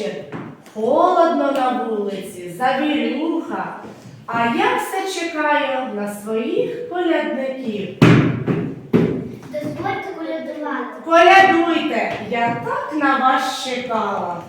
вечір, холодно на вулиці, завірюха, а я все чекаю на своїх колядників. Дозвольте колядувати. Колядуйте, я так на вас чекала.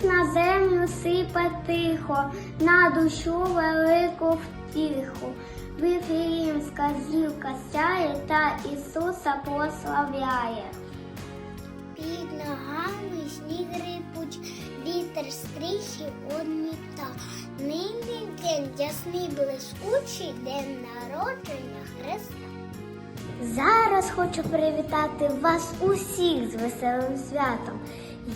Сніг на землю сипе тихо, на душу велику втіху. Вифлеємська зілка сяє та Ісуса прославляє. Під ногами сніг рипуч, вітер стріхи одміта. Нині день ясний блискучий, день народження Христа. Зараз хочу привітати вас усіх з веселим святом.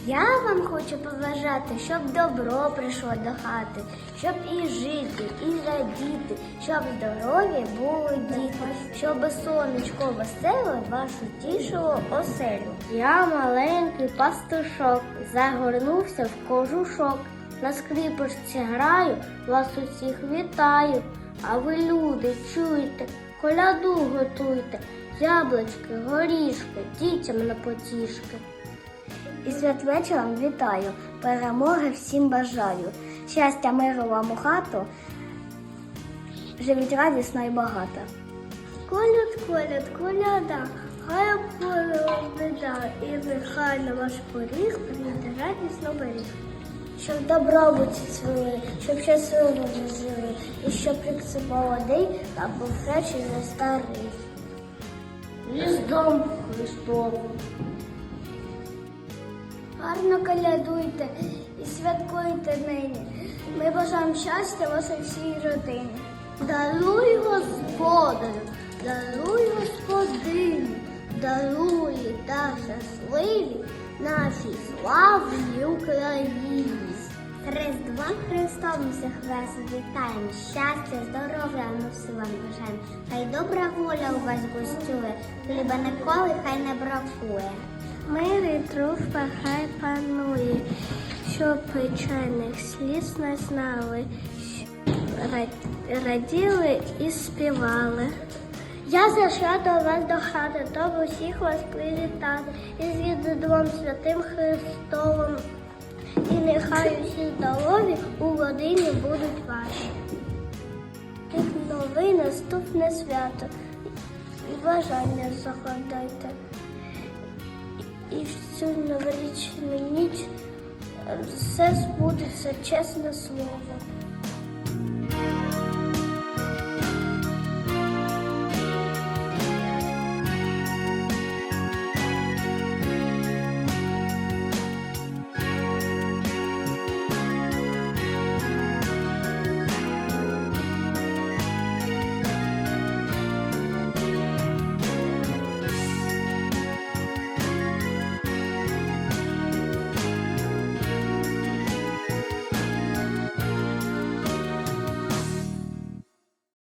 Я вам хочу побажати, щоб добро прийшло до хати, щоб і жити, і радіти, щоб здорові були діти, щоб сонечко веселе вашу тішило оселю. Я маленький пастушок, загорнувся в кожушок. На скрипочці граю, вас усіх вітаю. А ви, люди, чуйте, коляду готуйте, яблучки, горішки, дітям на потішки. І святвечором вітаю, перемоги всім бажаю. Щастя, миру вам у хату, живіть радісно і багато. Коляд, коляд, коляда, хай поле біда, і нехай на ваш поріг прийде радісно беріг. Щоб добробуті цвіли, щоб щасливо ви жили, і щоб рік це молодий, та був речі не старий. Різдвом Христовим. Гарно колядуйте і святкуйте нині. Ми бажаємо щастя вашій всій родині. Даруй Господи, даруй Господині, даруй та щасливі нашій славній Україні. Різдвом Христом всіх вас вітаємо. Щастя, здоров'я ми всі вам бажаємо. Хай добра воля у вас гостює, хліба ніколи хай не бракує. Мир і хай панує, щоб печальних сліз не знали, раділи і співали. Я зайшла до вас до хати, щоб усіх вас привітати, і з Різдвом святим Христовим. І нехай усі здорові у родині будуть ваші. Як новий наступне свято і бажання загадайте. І в цю новорічну ніч е, все збудеться чесне слово.